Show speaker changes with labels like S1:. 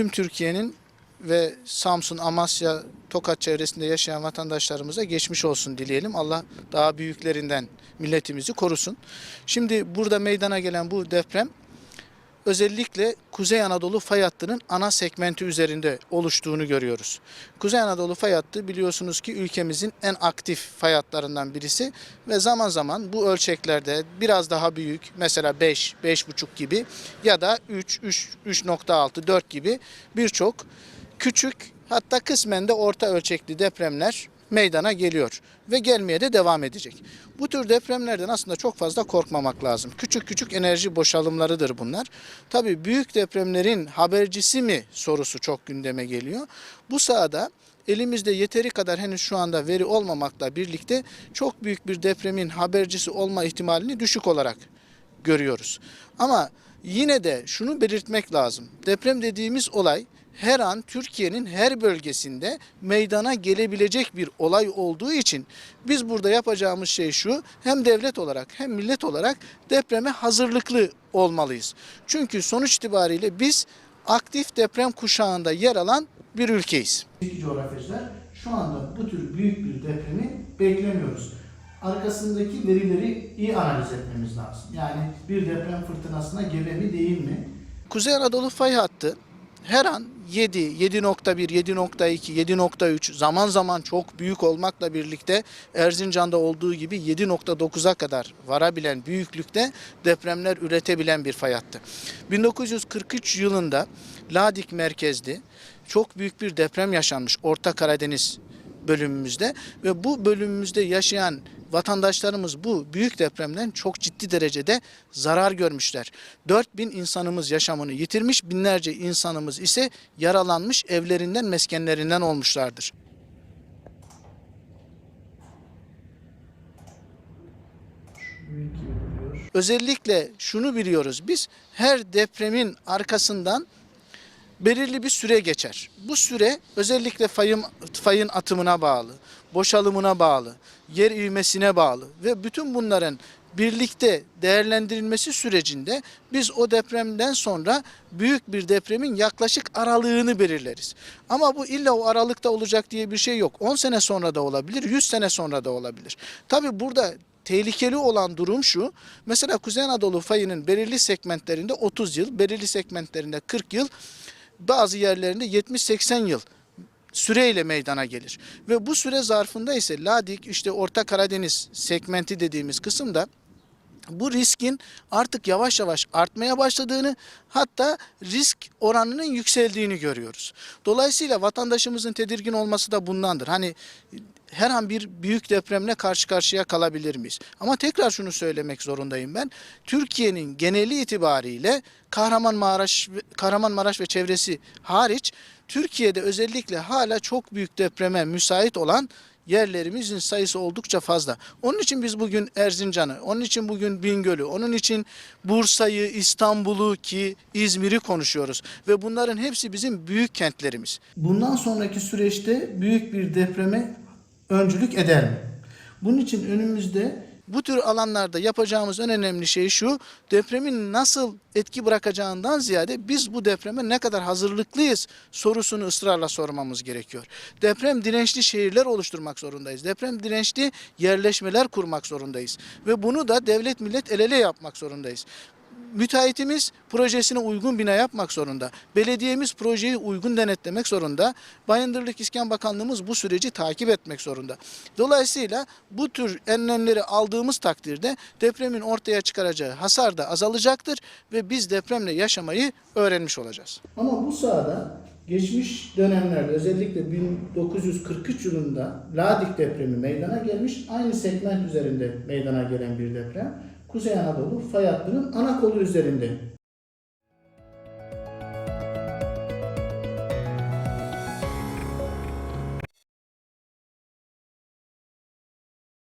S1: tüm Türkiye'nin ve Samsun, Amasya, Tokat çevresinde yaşayan vatandaşlarımıza geçmiş olsun dileyelim. Allah daha büyüklerinden milletimizi korusun. Şimdi burada meydana gelen bu deprem özellikle Kuzey Anadolu fay hattının ana segmenti üzerinde oluştuğunu görüyoruz. Kuzey Anadolu fay hattı biliyorsunuz ki ülkemizin en aktif fay hatlarından birisi ve zaman zaman bu ölçeklerde biraz daha büyük mesela 5, 5,5 gibi ya da 3, 3, 3.6, 4 gibi birçok küçük hatta kısmen de orta ölçekli depremler meydana geliyor ve gelmeye de devam edecek. Bu tür depremlerden aslında çok fazla korkmamak lazım. Küçük küçük enerji boşalımlarıdır bunlar. Tabii büyük depremlerin habercisi mi sorusu çok gündeme geliyor. Bu sahada elimizde yeteri kadar henüz şu anda veri olmamakla birlikte çok büyük bir depremin habercisi olma ihtimalini düşük olarak görüyoruz. Ama yine de şunu belirtmek lazım. Deprem dediğimiz olay her an Türkiye'nin her bölgesinde meydana gelebilecek bir olay olduğu için biz burada yapacağımız şey şu hem devlet olarak hem millet olarak depreme hazırlıklı olmalıyız. Çünkü sonuç itibariyle biz aktif deprem kuşağında yer alan bir ülkeyiz.
S2: coğrafyacılar şu anda bu tür büyük bir depremi beklemiyoruz. Arkasındaki verileri iyi analiz etmemiz lazım. Yani bir deprem fırtınasına gebe mi değil mi?
S1: Kuzey Anadolu fay hattı her an 7, 7.1, 7.2, 7.3 zaman zaman çok büyük olmakla birlikte Erzincan'da olduğu gibi 7.9'a kadar varabilen büyüklükte depremler üretebilen bir fay hattı. 1943 yılında Ladik merkezli çok büyük bir deprem yaşanmış Orta Karadeniz bölümümüzde ve bu bölümümüzde yaşayan vatandaşlarımız bu büyük depremden çok ciddi derecede zarar görmüşler. 4000 insanımız yaşamını yitirmiş, binlerce insanımız ise yaralanmış, evlerinden, meskenlerinden olmuşlardır. Özellikle şunu biliyoruz biz her depremin arkasından belirli bir süre geçer. Bu süre özellikle fayın, fayın atımına bağlı, boşalımına bağlı, yer ivmesine bağlı ve bütün bunların birlikte değerlendirilmesi sürecinde biz o depremden sonra büyük bir depremin yaklaşık aralığını belirleriz. Ama bu illa o aralıkta olacak diye bir şey yok. 10 sene sonra da olabilir, 100 sene sonra da olabilir. Tabi burada tehlikeli olan durum şu. Mesela Kuzey Anadolu fayının belirli segmentlerinde 30 yıl, belirli segmentlerinde 40 yıl, bazı yerlerinde 70-80 yıl süreyle meydana gelir. Ve bu süre zarfında ise Ladik işte Orta Karadeniz segmenti dediğimiz kısımda bu riskin artık yavaş yavaş artmaya başladığını hatta risk oranının yükseldiğini görüyoruz. Dolayısıyla vatandaşımızın tedirgin olması da bundandır. Hani her an bir büyük depremle karşı karşıya kalabilir miyiz? Ama tekrar şunu söylemek zorundayım ben. Türkiye'nin geneli itibariyle Kahramanmaraş, Kahramanmaraş ve çevresi hariç Türkiye'de özellikle hala çok büyük depreme müsait olan yerlerimizin sayısı oldukça fazla. Onun için biz bugün Erzincan'ı, onun için bugün Bingöl'ü, onun için Bursa'yı, İstanbul'u ki İzmir'i konuşuyoruz. Ve bunların hepsi bizim büyük kentlerimiz.
S2: Bundan sonraki süreçte büyük bir depreme öncülük eder mi? Bunun için önümüzde
S1: Bu tür alanlarda yapacağımız en önemli şey şu, depremin nasıl etki bırakacağından ziyade biz bu depreme ne kadar hazırlıklıyız sorusunu ısrarla sormamız gerekiyor. Deprem dirençli şehirler oluşturmak zorundayız. Deprem dirençli yerleşmeler kurmak zorundayız. Ve bunu da devlet millet el ele yapmak zorundayız. Müteahhitimiz projesine uygun bina yapmak zorunda. Belediyemiz projeyi uygun denetlemek zorunda. Bayındırlık İskan Bakanlığımız bu süreci takip etmek zorunda. Dolayısıyla bu tür önlemleri aldığımız takdirde depremin ortaya çıkaracağı hasar da azalacaktır ve biz depremle yaşamayı öğrenmiş olacağız.
S2: ama bu sahada geçmiş dönemlerde özellikle 1943 yılında Ladik depremi meydana gelmiş. Aynı segment üzerinde meydana gelen bir deprem. Kuzey Anadolu fay hattının ana kolu üzerinde